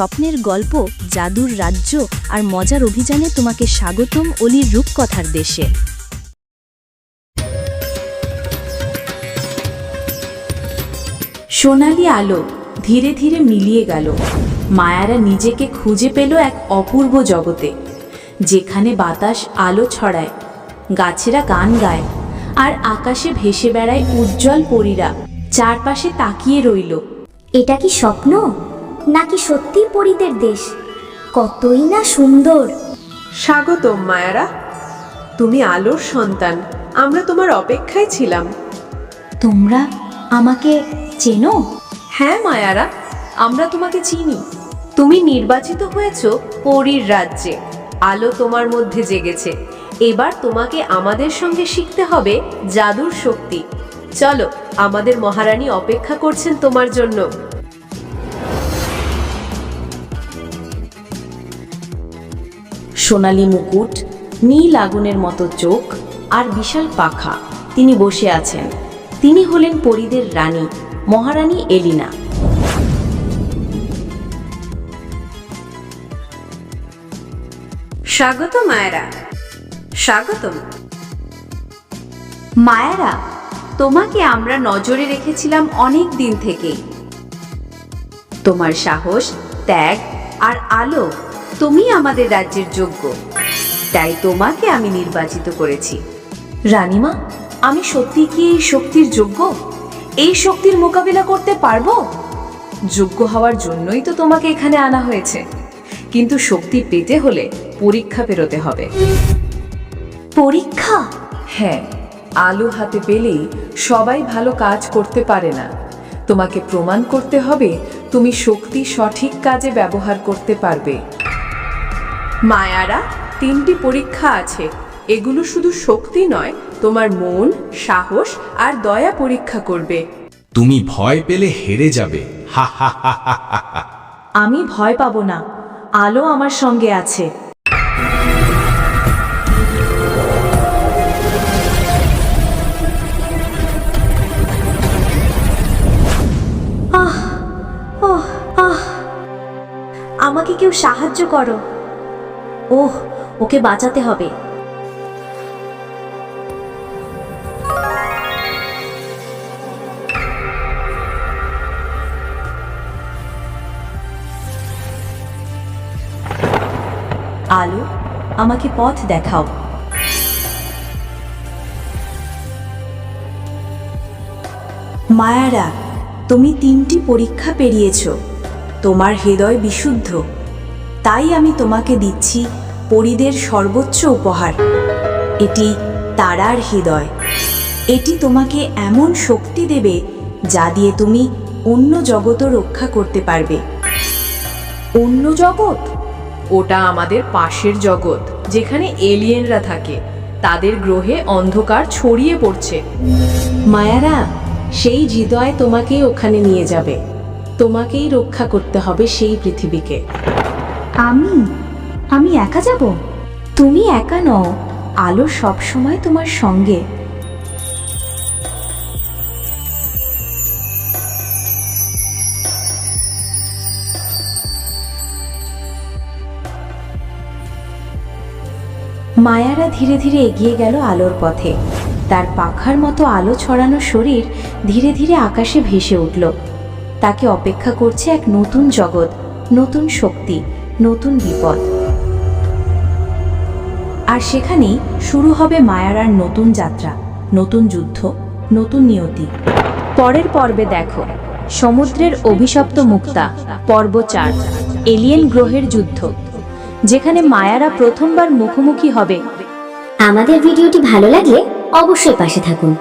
স্বপ্নের গল্প, জাদুর রাজ্য আর মজার অভিযানে তোমাকে স্বাগতম অলির রূপকথার দেশে। সোনালি আলো ধীরে ধীরে মিলিয়ে গেল। মায়ারা নিজেকে খুঁজে পেল এক অপূর্ব জগতে, যেখানে বাতাস আলো ছড়ায়, গাছেরা গান গায় আর আকাশে ভেসে বেড়ায় উজ্জ্বল পরীরা চারপাশে তাকিয়ে রইল। এটা কি স্বপ্ন? নাকি সত্যি পরীদের দেশ? কতই না সুন্দর। স্বাগতম মায়ারা। তুমি আলোর সন্তান আমরা তোমার অপেক্ষায় ছিলাম। তোমরা আমাকে চেনো? হ্যাঁ মায়ারা আমরা তোমাকে চিনি। তুমি নির্বাচিত হয়েছ পরীর রাজ্যে। আলো তোমার মধ্যে জেগেছে। এবার তোমাকে আমাদের সঙ্গে শিখতে হবে জাদুর শক্তি। চলো আমাদের মহারানী অপেক্ষা করছেন তোমার জন্য। সোনালি মুকুট, নীল আগুনের মতো চোখ আর বিশাল পাখা তিনি বসে আছেন। তিনি হলেন পরীদের রানী, মহারানী এলিনা। স্বাগত মায়েরা। স্বাগতম। মায়েরা, তোমাকে আমরা নজরে রেখেছিলাম অনেক দিন থেকেই। তোমার সাহস, ত্যাগ আর আলো তুমি আমাদের রাজ্যের যোগ্য। তাই তোমাকে আমি নির্বাচিত করেছি। রানীমা আমি সত্যি কি এই শক্তির যোগ্য? এই শক্তির মোকাবিলা করতে পারব? যোগ্য হওয়ার জন্যই তো তোমাকে এখানে আনা হয়েছে। কিন্তু শক্তি পেতে হলে পরীক্ষা পেরোতে হবে। পরীক্ষা? হ্যাঁ আলো হাতে পেলেই সবাই ভালো কাজ করতে পারে না। তোমাকে প্রমাণ করতে হবে তুমি শক্তি সঠিক কাজে ব্যবহার করতে পারবে। মায়ারা তিনটি পরীক্ষা আছে। এগুলো শুধু শক্তি নয় তোমার মন সাহস আর দয়া পরীক্ষা করবে। তুমি ভয় পেলে হেরে যাবে। হা হা হা হা হা হা। আমি ভয় পাবো না। আলো আমার সঙ্গে আছে। আমাকে কেউ সাহায্য করো। ওহ, ওকে বাঁচাতে হবে। আলো, আমাকে পথ দেখাও। মায়ারা, তুমি তিনটি পরীক্ষা পেরিয়েছ। তোমার হৃদয় বিশুদ্ধ। তাই আমি তোমাকে দিচ্ছি পরিদের সর্বোচ্চ উপহার। এটি তারার হৃদয়। এটি তোমাকে এমন শক্তি দেবে যা দিয়ে তুমি অন্য জগতও রক্ষা করতে পারবে। অন্য জগৎ? ওটা আমাদের পাশের জগৎ, যেখানে এলিয়েনরা থাকে। তাদের গ্রহে অন্ধকার ছড়িয়ে পড়ছে। মায়ারা, সেই হৃদয় তোমাকেই ওখানে নিয়ে যাবে। তোমাকেই রক্ষা করতে হবে সেই পৃথিবীকে। আমি আমি একা যাব? তুমি একা নও, আলো সব সময় তোমার সঙ্গে। মায়ারা ধীরে ধীরে এগিয়ে গেল আলোর পথে। তার পাখার মতো আলো ছড়ানো শরীর ধীরে ধীরে আকাশে ভেসে উঠল। তাকে অপেক্ষা করছে এক নতুন জগৎ, নতুন শক্তি, নতুন বিপদ। আর সেখানেই শুরু হবে মায়ারার নতুন যাত্রা, নতুন যুদ্ধ, নতুন নিয়তি। পরের পর্বে দেখো, সমুদ্রের অভিশপ্ত মুক্তা, পর্ব চার, এলিয়েন গ্রহের যুদ্ধ, যেখানে মায়ারা প্রথমবার মুখোমুখি হবে। আমাদের ভিডিওটি ভালো লাগলে অবশ্যই পাশে থাকুন।